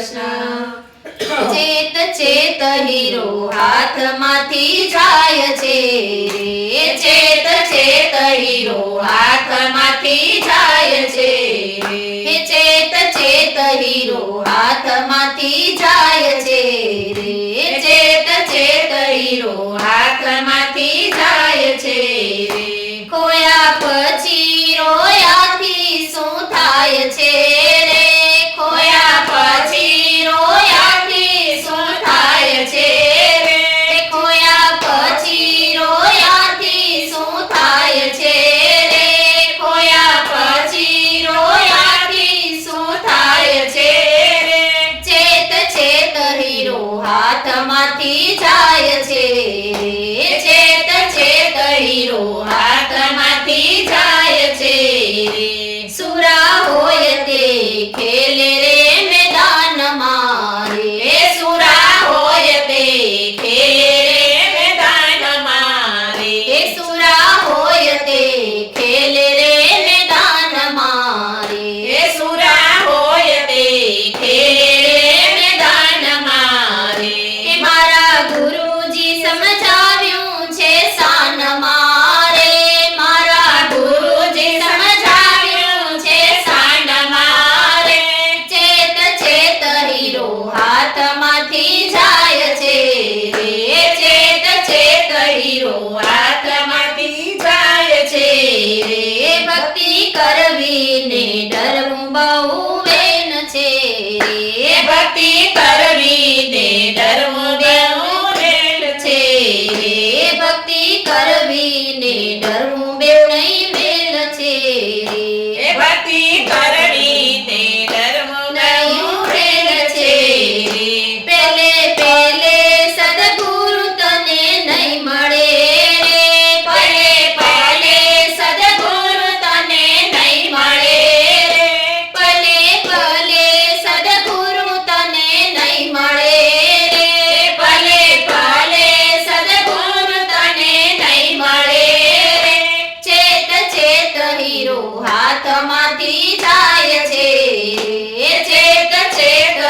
Krishna ચેત ચેત hero હાથમાંથી જાય છે ચેત ચેત હીરો હાથમાંથી જાય છે ચેત ચેત હીરો હાથમાંથી જાય છે ચેત ચેત હીરો હાથમાં Italian. હાથમાંથી જાય છે. ચેત ચેત